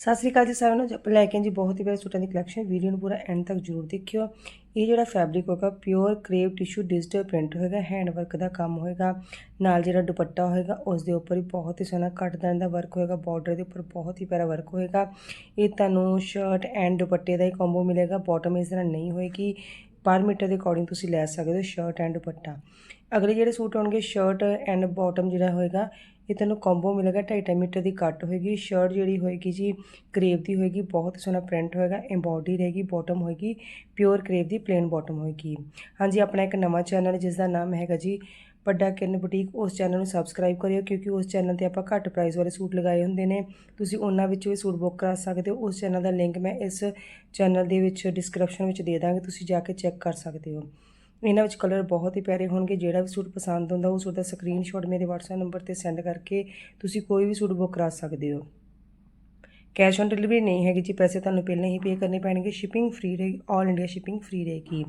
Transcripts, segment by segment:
ਸਤਿ ਸ੍ਰੀ ਅਕਾਲ ਜੀ ਸਾਰਿਆਂ ਨੂੰ। ਆਪਾਂ ਲੈ ਕੇ ਆਏ ਜੀ ਬਹੁਤ ਹੀ ਪਿਆਰੇ ਸੂਟਾਂ ਦੀ ਕਲੈਕਸ਼ਨ ਵੀਡੀਓ ਨੂੰ ਪੂਰਾ ਐਂਡ ਤੱਕ ਜਰੂਰ ਦੇਖਿਓ। ਇਹ ਜਿਹੜਾ ਫੈਬਰਿਕ ਹੋਗਾ pure crepe tissue digital print ਹੋਏਗਾ ਹੈਂਡ ਵਰਕ ਦਾ ਕੰਮ ਹੋਏਗਾ, ਨਾਲ ਜਿਹੜਾ ਦੁਪੱਟਾ ਹੋਏਗਾ ਉਸ ਦੇ ਉੱਪਰ ਹੀ ਬਹੁਤ ਹੀ ਸੋਹਣਾ ਕੱਟਦਾਨ ਦਾ ਵਰਕ ਹੋਏਗਾ ਬਾਰਡਰ ਦੇ ਉੱਪਰ ਬਹੁਤ ਹੀ ਪਿਆਰਾ ਵਰਕ ਹੋਏਗਾ। ਇਹ ਤੁਹਾਨੂੰ ਸ਼ਰਟ ਐਂਡ ਦੁਪੱਟੇ ਦਾ ਹੀ ਕੰਬੋ ਮਿਲੇਗਾ ਬਾਟਮ ਇਸ ਤਰ੍ਹਾਂ ਨਹੀਂ ਹੋਏਗੀ। ਪਰ ਮੀਟਰ ਦੇ ਅਕੋਰਡਿੰਗ ਤੁਸੀਂ ਲੈ ਸਕਦੇ ਹੋ ਸ਼ਰਟ ਐਂਡ ਦੁਪੱਟਾ। ਅਗਲੇ ਜਿਹੜੇ ਸੂਟ ਹੋਣਗੇ ਸ਼ਰਟ ਐਂਡ ਬਾਟਮ ਜਿਹੜਾ ਹੋਏਗਾ, ਇਹ ਤੁਹਾਨੂੰ ਕੰਬੋ ਮਿਲੇਗਾ 2.5 ਮੀਟਰ ਦੀ ਕੱਟ ਹੋਏਗੀ। ਸ਼ਰਟ ਜਿਹੜੀ ਹੋਏਗੀ ਜੀ ਕਰੇਵ ਦੀ ਹੋਏਗੀ, ਬਹੁਤ ਸੋਹਣਾ ਪ੍ਰਿੰਟ ਹੋਏਗਾ ਐਮਬੋਡੀ ਰਹੇਗੀ ਬਾਟਮ ਹੋਏਗੀ ਪਿਓਰ ਕਰੇਵ ਦੀ ਪਲੇਨ ਬਾਟਮ ਹੋਏਗੀ। ਹਾਂਜੀ, ਆਪਣਾ ਇੱਕ ਨਵਾਂ ਚੈਨਲ ਜਿਸ ਦਾ ਨਾਮ ਹੈਗਾ ਜੀ ਵੱਡਾ ਕਿਰਨ ਬੁਟੀਕ ਉਸ ਚੈਨਲ ਨੂੰ ਸਬਸਕ੍ਰਾਈਬ ਕਰਿਓ ਕਿਉਂਕਿ ਉਸ ਚੈਨਲ ਤੇ ਆਪਾਂ ਘੱਟ ਪ੍ਰਾਈਸ ਵਾਲੇ ਸੂਟ ਲਗਾਏ ਹੁੰਦੇ ਨੇ। ਤੁਸੀਂ ਉਹਨਾਂ ਵਿੱਚੋਂ ਵੀ ਸੂਟ ਬੁੱਕ ਕਰਾ ਸਕਦੇ ਹੋ। ਉਸ ਚੈਨਲ ਦਾ ਲਿੰਕ ਮੈਂ ਇਸ ਚੈਨਲ ਦੇ ਵਿੱਚ ਡਿਸਕ੍ਰਿਪਸ਼ਨ ਵਿੱਚ ਦੇ ਦਾਂਗੀ। ਤੁਸੀਂ ਜਾ ਕੇ ਚੈੱਕ ਕਰ ਸਕਦੇ ਹੋ। ਇਹਨਾਂ ਵਿੱਚ ਕਲਰ ਬਹੁਤ ਹੀ ਪਿਆਰੇ ਹੋਣਗੇ। ਜਿਹੜਾ ਵੀ ਸੂਟ ਪਸੰਦ ਹੁੰਦਾ ਉਹ ਸੂਟ ਦਾ ਸਕਰੀਨਸ਼ਾਟ ਮੇਰੇ WhatsApp ਨੰਬਰ ਤੇ ਸੈਂਡ ਕਰਕੇ ਤੁਸੀਂ ਕੋਈ ਵੀ ਸੂਟ ਬੁੱਕ ਕਰਾ ਸਕਦੇ ਹੋ। ਕੈਸ਼ ਔਨ ਡਿਲੀਵਰੀ ਨਹੀਂ ਹੈਗੀ ਜੀ, ਪੈਸੇ ਤੁਹਾਨੂੰ ਪਹਿਲਾਂ ਹੀ ਪੇ ਕਰਨੇ ਪੈਣਗੇ ਸ਼ਿਪਿੰਗ ਫ੍ਰੀ ਰਹੇਗੀ 올 ਇੰਡੀਆ ਸ਼ਿਪਿੰਗ ਫ੍ਰੀ ਰਹੇਗੀ।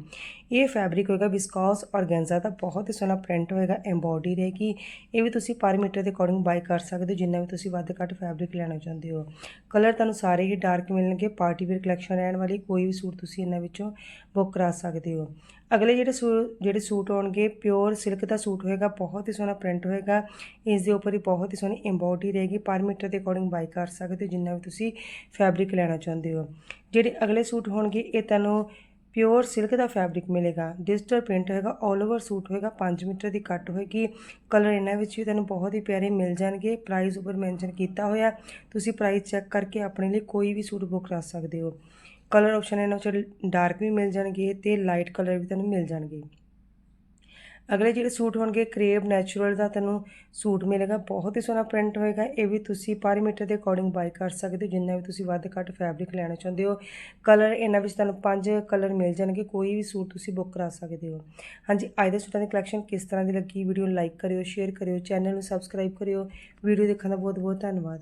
ਇਹ ਫੈਬਰਿਕ ਹੋਏਗਾ ਵਿਸਕੋਸ ਔਰਗੈਂਜ਼ਾ ਦਾ, ਬਹੁਤ ਹੀ ਸੋਹਣਾ ਪ੍ਰਿੰਟ ਹੋਏਗਾ ਐਮਬੋਡੀ ਰਹੇਗੀ। ਇਹ ਵੀ ਤੁਸੀਂ ਪਰ ਮੀਟਰ ਦੇ ਅਕੋਰਡਿੰਗ ਬਾਈ ਕਰ ਸਕਦੇ ਹੋ, ਜਿੰਨਾ ਵੀ ਤੁਸੀਂ ਵੱਧ ਘੱਟ ਫੈਬਰਿਕ ਲੈਣਾ ਚਾਹੁੰਦੇ ਹੋ। ਕਲਰ ਤੁਹਾਨੂੰ ਸਾਰੇ ਹੀ ਡਾਰਕ ਮਿਲਣਗੇ ਪਾਰਟੀ ਵੇਅਰ ਕਲੈਕਸ਼ਨ ਰਹਿਣ ਵਾਲੀ, ਕੋਈ ਵੀ ਸੂਟ ਤੁਸੀਂ ਇਹਨਾਂ ਵਿੱਚੋਂ ਬੁੱਕ ਕਰਾ ਸਕਦੇ ਹੋ। ਅਗਲੇ ਜਿਹੜੇ ਸੂ, ਜਿਹੜੇ ਸੂਟ ਹੋਣਗੇ ਪਿਓਰ ਸਿਲਕ ਦਾ ਸੂਟ ਹੋਏਗਾ, ਬਹੁਤ ਹੀ ਸੋਹਣਾ ਪ੍ਰਿੰਟ ਹੋਏਗਾ। ਇਸ ਦੇ ਉੱਪਰ ਹੀ ਬਹੁਤ ਹੀ ਸੋਹਣੀ ਐਮਬੋਡੀ ਰਹੇਗੀ ਪਰ ਮੀਟਰ ਦੇ ਅਕੋਰਡਿੰਗ ਬਾਈ ਕਰ ਸਕਦੇ ਹੋ, ਜਿੰਨਾ ਵੀ ਤੁਸੀਂ ਤੁਸੀਂ ਫੈਬਰਿਕ ਲੈਣਾ ਚਾਹੁੰਦੇ ਹੋ। ਜਿਹੜੇ ਅਗਲੇ ਸੂਟ ਹੋਣਗੇ, ਇਹ ਤੁਹਾਨੂੰ ਪਿਓਰ ਸਿਲਕ ਦਾ ਫੈਬਰਿਕ ਮਿਲੇਗਾ। ਡਿਜੀਟਲ ਪ੍ਰਿੰਟ ਹੋਏਗਾ 올 ਓਵਰ ਸੂਟ ਹੋਏਗਾ 5 ਮੀਟਰ ਦੀ ਕੱਟ ਹੋਏਗੀ। ਕਲਰ ਇਹਨਾਂ ਵਿੱਚ ਵੀ ਤੁਹਾਨੂੰ ਬਹੁਤ ਹੀ ਪਿਆਰੇ ਮਿਲ ਜਾਣਗੇ। ਪ੍ਰਾਈਸ ਉੱਪਰ ਮੈਂਸ਼ਨ ਕੀਤਾ ਹੋਇਆ ਤੁਸੀਂ ਪ੍ਰਾਈਸ ਚੈੱਕ ਕਰਕੇ ਆਪਣੇ ਲਈ ਕੋਈ ਵੀ ਸੂਟ ਬੁੱਕ ਕਰ ਸਕਦੇ ਹੋ। ਕਲਰ ਆਪਸ਼ਨ ਇਹਨਾਂ ਵਿੱਚ ਡਾਰਕ ਵੀ ਮਿਲ ਜਾਣਗੇ ਤੇ ਲਾਈਟ ਕਲਰ ਵੀ ਤੁਹਾਨੂੰ ਮਿਲ ਜਾਣਗੇ। ਅਗਲੇ ਜਿਹੜੇ ਸੂਟ ਹੋਣਗੇ ਕਰੇਵ ਨੈਚੁਰਲ ਦਾ ਤੁਹਾਨੂੰ ਸੂਟ ਮਿਲੇਗਾ, ਬਹੁਤ ਹੀ ਸੋਹਣਾ ਪ੍ਰਿੰਟ ਹੋਏਗਾ। ਇਹ ਵੀ ਤੁਸੀਂ ਪਰ ਮੀਟਰ ਦੇ ਅਕੋਰਡਿੰਗ ਬਾਈ ਕਰ ਸਕਦੇ ਹੋ, ਜਿੰਨਾ ਵੀ ਤੁਸੀਂ ਵੱਧ ਘੱਟ ਫੈਬਰਿਕ ਲੈਣਾ ਚਾਹੁੰਦੇ ਹੋ। ਕਲਰ ਇਹਨਾਂ ਵਿੱਚ ਤੁਹਾਨੂੰ ਪੰਜ ਕਲਰ ਮਿਲ ਜਾਣਗੇ, ਕੋਈ ਵੀ ਸੂਟ ਤੁਸੀਂ ਬੁੱਕ ਕਰਾ ਸਕਦੇ ਹੋ। ਹਾਂਜੀ, ਅੱਜ ਦੇ ਸੂਟਾਂ ਦੀ ਕਲੈਕਸ਼ਨ ਕਿਸ ਤਰ੍ਹਾਂ ਦੀ ਲੱਗੀ? ਵੀਡੀਓ ਨੂੰ ਲਾਈਕ ਕਰਿਓ ਸ਼ੇਅਰ ਕਰਿਓ ਚੈਨਲ ਨੂੰ ਸਬਸਕ੍ਰਾਈਬ ਕਰਿਓ। ਵੀਡੀਓ ਦੇਖਣ ਦਾ ਬਹੁਤ ਬਹੁਤ ਧੰਨਵਾਦ।